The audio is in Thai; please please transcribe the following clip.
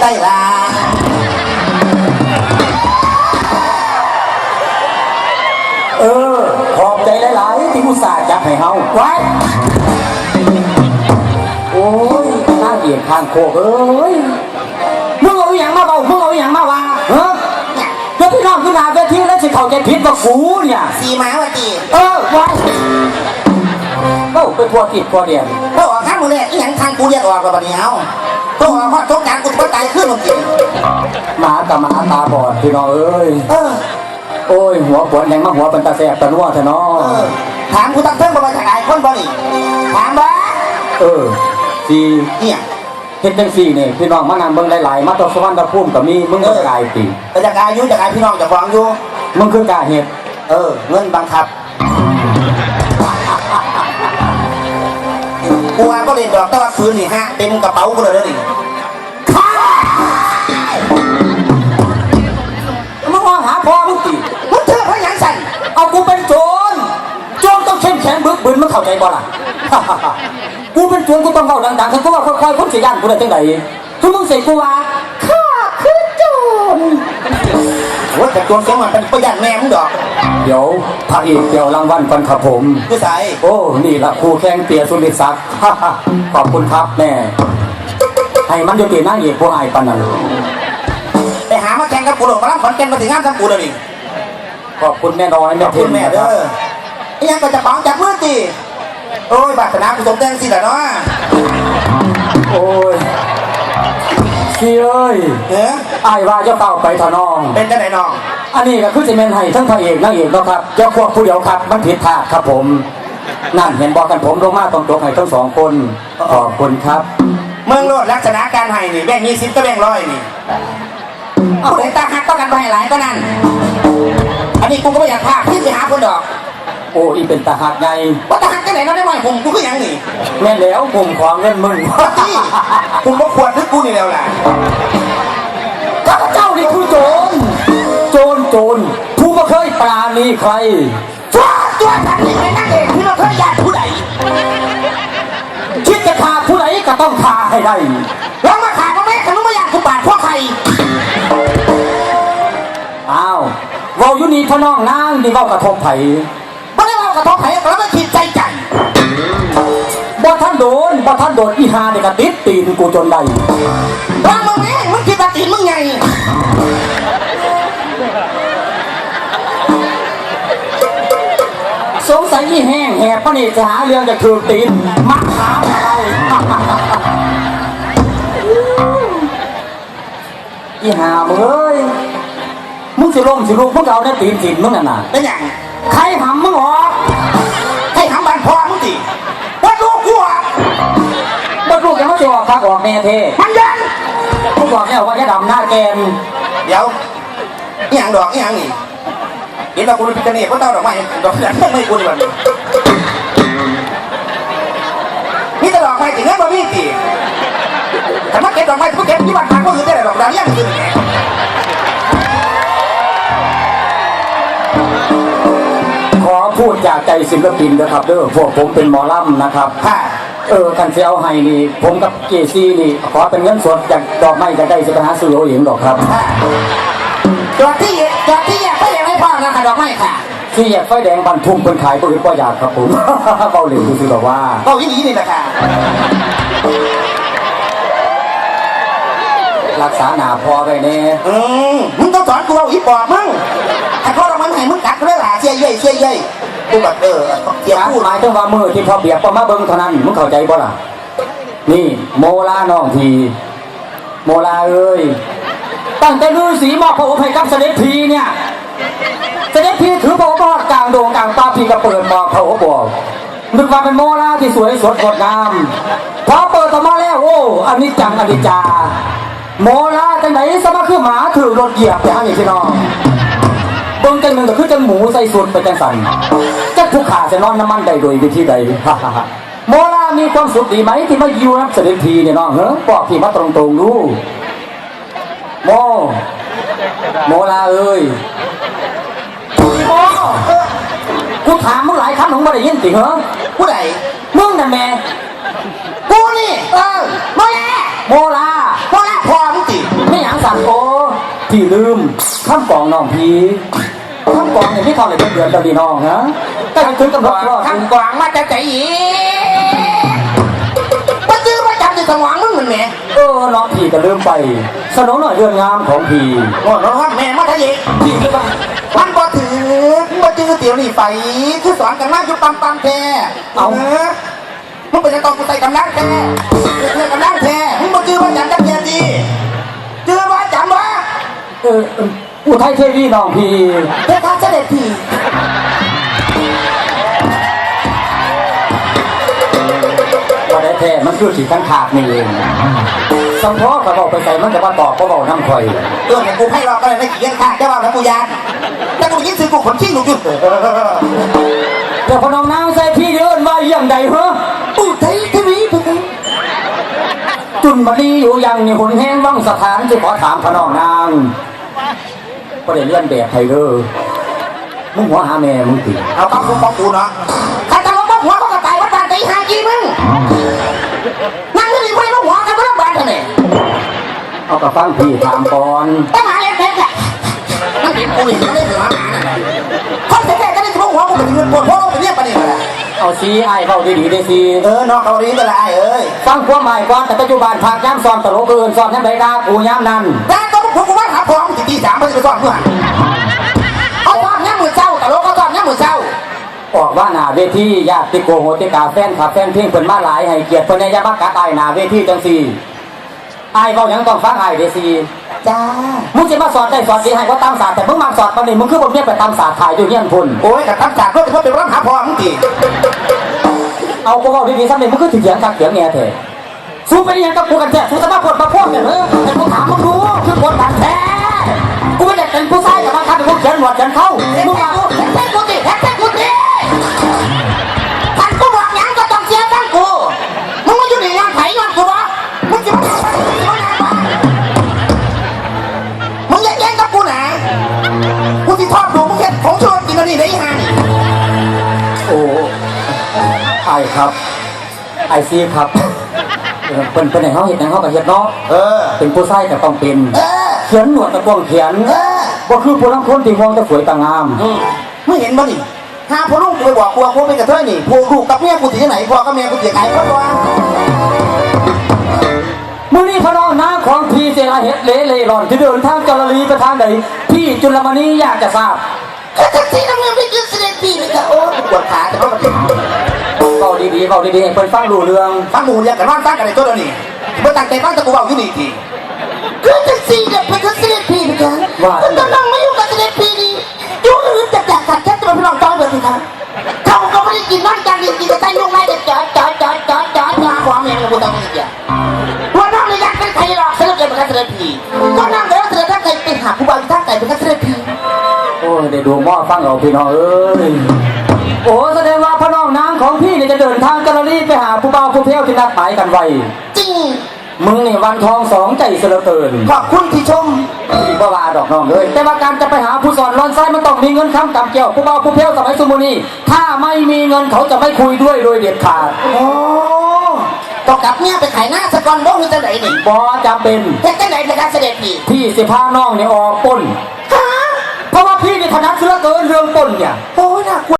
ได้ละเออ ขอบใจหลายๆที่อุตส่าห์จับให้เฮาไว้โอ้ยน่าเกลียดข้างโคกเอ้ยมึงเอาอหย่างมาเบามึงเอาอหย่างมาว่าเฮ้ยแล้วพี่น้องขึ้นหาเวทีแล้วสิเขาใจผิดว่ากูเนี่ยสีหมาวะตีเออไว้เอ้าไปทัวร์กิจทัวร์เดียนพวกออกข้างมือเลยอีหยังทางกูเรียกออกกับบัดนี้เอา พวกออกข้อทุกการกูจะตายขึ้นลงกินหมากับหมาตาบอดพี่น้องเอ้ย เออ โอ้ย หัวปวดแรงมาหัวเป็นตาแสบตานัวเถอะเนาะเออ ถามกูตั้งเพิ่งมาจากไหนคนบ่นี่ถามบ้าเออสีเนี่ยเฮ็ดจังสี่นี่พี่น้องมานำเบิ่งหลายๆมาตอสวรรค์ตะพุ่มก็มีมึงก็กลายติแต่จากอายุจากอาพี่น้องจากฟังอยู่ มึงคือกาเฮ็ดเออ เงินบังคับ กูว่าก็เล่นดอกแต่ว่าฟื้นนี่ฮะเต็มกระเป๋ากูเลยเด้อนี่มึงมองหาพ่อมึงตีมึงเชื่อพระหยังสั่นเอากูเป็นโจรโจรต้องเข้มแข็งบึกบึนมึงเข้าใจบ่ล่ะ กูเป็นโจรกูต้องเข้าดังๆถ้ากูว่าค่อยๆคนสิย่านกูได้จังไดถ้ามึงเส่กูว่า โอ้ยแต่ตัวเสียงมันเป็นประหยัดแม่มึงดอกเดี๋ยวพระเอกเดี๋ยวรางวัลก่อนครับผมกูใส่โอ้ นี่ละครูแข่งเปียสุริศักดิ์ขอบคุณครับแม่ให้มันอยู่ตีหน้าเอกผู้อายปานนั้นไปหามาแข่งกับกูหรอกมาล้ำขอนแก่นมาถึงงานทำกูเลยนี่ขอบคุณแม่น้อยแม่ขอบเทคุนณแม่นะคเด้รับอไอ้ยังก็จะปังจากมือตีโอ้ยบาสนากูสมแดงสิแหละเนาะโอ้ย พี่เอ้ยเฮ้ยอายว่าเจ้าเต่าไปเถอะน้อง เป็นจังไหนน้อง อันนี้ก็คือจะเป็นให้ทั้งพระเอกนางเอกเนาะครับเจ้าควบผู้เดียวครับมันผิดพลาดครับผม นั่นเห็นบอกกันผมลงมาตรงตกให้ทั้งสองคนขอบคุณครับเมืองโลดลักษณะการให้นี่แบ่งยี่สิบก็แบ่งร้อยนี่เอาไหนตาหักต้องกันไปให้หลายก็นั่น อันนี้กูก็ไม่อยากพากพี่ไปหาคนดอก โอ้อีเป็นตาหักไงว่าตาหักกันไหนเราได้ไหมผมกูก็ยังนี่แม่นแล้วผมขอเงินมึงที่ผมก็ควรทึกกูนี่แล้วแหละข้าพเจ้านี่คือโจรโจรโจรผู้ไม่เคยปราณีใครตัวตัวฉันนี่เป็นนักเอกที่เราเคยญาติผู้ใดคิดจะฆ่าผู้ใดก็ต้องฆ่าให้ได้ลองมาขาดมาแม่ฉันไม่อยากกูปาดพวกใครอ้าวเวาอยู่นี่พ่อน้องนางนี่เว้ากระทบไผไม่ได้เอาก ระทบไผ่แล้วไม่คิดใจใจบ่ท่านโดนบ่ท่านโดนอีหาเนี่ยก็ติดตีนกูจนได้ว่ามึงเองมึงคิดว่าตีนมึงไงสงสัยอีแห้งแหบปะนี่จะหาเรื่องจะถูกตีนมาถามอะไรอีหาเอ้ยมึงสิลมสิลูกมึงก็เอาได้ตีนสินมึงน่ะนะเป็นอย่างใครหำมึงออก บันพอมึงดิว่าลูกกูอะบ่ลูกยังไม่จะออกพักออกแม่เทมันยันมึงบอกแล้วว่าจะดำหน้าแกนเดี๋ยวอีหยังดอกอีหยังนี่เห็นว่ากูเป็นพิกเนตเพราะเต้าดอกไม้ดอกนั้นไม่กูนี่แบบนี้มีแต่ดอกไม้ติเงินบ่มีติแต่มาเก็บดอกไม้กูเก็บที่บ้านทางก็คือได้ดอกดาวเลี้ยงคือไงขอ พูดจากใจศิลปินนะครับเด้อพวกผมเป็นหมอลำนะครับค่ะเออกันเสียเอาให้นี่ผมกับเจซี่นี่ขอเป็นเงินสดจากดอกไม้จะได้สิไปหาซื้อเอาเองดอกครับค่ะดอกที่ดอกที่แยกก็ยังไม่พอนะคะดอกไม้ค่ะที่แยกไฟแดงบันทุ่มเพิ่นขายปืนก็อยากครับผมเบาเหลวดูสิบอกว่าก็วิธีนี่แหละค่ะรักษาหนาพอไปแน่อืมมึงต้องสอนกูเอาอีปอบมึงถ้าเขาเรามั นให้มึงกัดกูได้หลาเสียเย่ยเสียเย่ยกูแบบเออเสียพูดหมายถึงว่ามือที่พอเบียบพอมาเบิ่งเท่านั้นมึงเข้าใจบ่ล่ะนี่โมลาน้องทีโมลาเอ้ยตั้งแต่ฤาษีมอบพระโอภัยกับเสด็จพีเนี่ยเสด็จพีถือพระโอภกลางโด่งกลางป่าพีก็เปิดบอกพระโอบอกนึกว่าเป็นโมลาที่สวยสดงดงามพอเปิดออกมาแล้วโอ้อันนี้จังอันนี้จาโมลาจังไหนสมาคือหมาถือรถเหยียบอย่างนี้พี่น้อง เบิ่งจังหนึ่งก็คือจังหมูใส่ส่วนไปจังสันจักผู้ขาจะนอนน้ำมันได้โดยวิธีใดโมลามีความสุขดีไหมที่มาอยู่รับเสด็จทีเนี่ยน้องเฮ้อบอกพี่มาตรงๆดูโมโมลาเอ้ยโมกูถามมึงหลายครั้งมึงไม่ได้ยินสิเหรอผู้ใดมึงน่ะแม่กูนี่เออมาแล้โมลามาแล้พอมึงติโที่ลืมข้ามกองน้องพี ข้ามกองเนี่ยพี่ทองเลยเป็นเดือนตะลีน้องฮะแต่ถึงกำหนดรอดทำกวางมาจะใจอีมาจื้อมาจับในสมองมึงมันแหม่เออน้องพีก็ลืมไปสนองหน่อยเรื่องงามของพีโอ้โหแม่มาทะเยพี่คือว่ามันบ่ถือมาจื้อเตี๋ยวนี่ไปคือสอนกันมากอยู่ปั๊มปั๊มแท้เอามึงเป็นจะต้องกูใส่กำลังแท้เพื่อกำลังแท้มึงมาจื้อมาจับจับเทียดีจื้อมาจับวะเออเอออุทัยเทวีน้องพีเพื่อข้าเสด็จพี่ว่าได้แท้มันคือสีขันขาดนี่เองสัมพอกับบอกไปใส่มันจะมาตอบก็บอกน้ำคอยตัวเนี่ยกูให้รอก็เลยไม่ขี้เกียจข้าแค่ว่าแล้วกูยานแต่กูยินซื้อกูขนขี้หนูจุดแต่พอน้องนางใส่พี่เดินว่าอย่างใดเหรออุทัยทีวีเพื่อนจุนบัดนี้อยู่ยังนี่หุ่นแห้งว่างสถานที่ขอถามพอน้องนาง ก็ได้เลื่อนแบบไทยเด้อมึงหัวหาแม่มึงติเอาต้องกูของกูเนาะใครจะลบหัวเขาก็ตายวัดบานตีหาจีมึงนั่งก็ดีไม่ลบหัวกันก็ต้องบานเท่านี้เอากับฟังพี่ถามก่อนต้องหาเล่นเพชรแหละนั่งเห็นกูเห็นก็ได้ถือมาหาน่ะคนเสร็จก็ได้ถือหัวกูเป็นเงินปวดหัวไปเรียกปะนี่แหละเอาซีไอ้ายเบาดีๆได้ซีเออน้องเกาหลีก็ละไอ้เอ้ยฟังความหมายก่อนแต่ปัจจุบันภาคย้ำสอนตลกเกินสอนย้ำใดดากูย้ำนั่นแต่ก็ พวกกูว่าหาพร้อมตีสามมันจะไปสอนเพื่อนเอาตอนนี้มือเจ้าแต่โลกก็ตอนนี้มือเจ้าออกว่าหนาเวทีญาติโกโหติกาแฟนขับแฟนเพลงเพิ่นมาหลายให้เกียรติเพิ่นในยาบักกัดอ้ายหนาเวทีจังซี่อ้ายเว้าหยังต้องฟังอ้ายเด้ซีจ้ามึงสิมาสอนได้สอนสิให้ว่าตามศาสตร์แต่มึงมาสอนปานนี้มึงคือบ่เมียไปตามศาสตร์ถ่ายอยู่เฮียนพุ่นโอ้ยกับทำจากรถที่เขาเป็นร้านหาพร้อมตีเอากูเว้าดีๆซะนี่มึงคือถึงเถียงคักเถียงแหน่แท้ สู้ไปอีหยังกับกูกันแท้สู้จะมาพดมาพวกเนี่ยเออแต่กูถามมึงดูคือกดดันแท้กูไม่ได้เป็นผู้ชายกับมาคับเป็นผู้เขียนหนวดเขียนเข้าเฮ็ดมึงแท้มากูเฮ็ดแท้กูตีเฮ็ดแท้กูตีท่านกูบอกยังก็ต้องเสียทั้งกูมึงมาอยู่ในงานไผ่งานกูวะมึงจะมาทำอะไรมึงจะมาทำอะไรมึงอย่าแย่งกับกูนะกูที่ทอดดูมึงเฮ็ดของชวนกินอันนี้ได้ยังไงโอ้ไอ้ครับไอซีครับ เออเป็นเป็นไหนเขาเห็นไหนเขากับเห็ดเนาะเออ เป็นผู้ชายก็ต้องเป็นเออ เขียนหนวดตะกวงเขียนเออว่าคือผู้ลังคนที่มองแต่สวยต่างงามอืมไม่เห็นบ่นี่ถ้าพ่อลูกกูไปบอกกูว่ากูเป็นกระเทยนี่พ่อลูกกับเมียกูที่ไหนพ่อกับเมียกูที่ไหนก็ว่ามื่อนี้พระน้องน้าของพีเจราเฮ็ดเละเล่ร่อนที่เดินทางจรลีไปทางใดพี่จุลมณีอยากจะทราบ ก็แท็กซี่น้ำเงินไปยืนเสด็จพี่เลยค่ะโอ้ปวดขาแต่ว่ามัน เบาดีๆเบาดีๆให้เพิ่นฟังรู้เรื่องฟังหมูเรียกกันว่าฟังกันในตัวเดียวนี้เมื่อตั้งใจฟังจะกูเบาอยู่นี่ทีก็แท็กซี่เนี่ยเป็นเสด็จพี่นะคะคุณต้องนั่งไม่อยู่กับเสด็จพี่นี่ยุ่งอื่นจับจากขัดแค่ตัวพี่น้องจ้อยเบิร์ดค่ะเขาก็ไม่ได้กินนั่นกันกินแต่ใช้ยุ่งไม่ได้จอดจอดจอดจอดจอดจอดความเองกูต้องมีเดียวว่าน้องเลยอยากเป็นใครหรอกเสด็จเป็นเสด็จพี่ก็นั่งเดี๋ยวเสด็จถ้าใครไปหาผู้บ่าวถ้าใครเป็นเสด็จพี่โอ้ยได้ดูหม้อฟังเอาพี่น้องเอ้ย โอ้แสดงว่าพระน้องนางของพี่เนี่ยจะเดินทางจรลีไปหาผู้บ่าวผู้เที่ยวที่นัดหมายกันไว้ จริง มึงนี่วันทองสองใจเสยเหลอเกินขอบคุณที่ชมพี่บ่ว่าดอกน้องเลย แต่ว่าการจะไปหาผู้สอนรอนไส้มันต้องมีเงินค้ำกำเกี่ยวผู้บ่าวผู้เที่ยวสมัยสมุนีถ้าไม่มีเงินเขาจะไม่คุยด้วยโดยเด็ดขาดโอ้ต้องกลับเมียไปขายหน้าสกอนโบ้หรือจะไหนนี่บอจำเป็นเฮ็ดจังไหนเป็นการเสด็จพี่พี่สิพาน้องเนี่ยออกปล้นฮะเพราะว่าพี่นี่ถนัดเสือเกินเรื่องปล้นเนี่ยโอ้ยน่ากลัว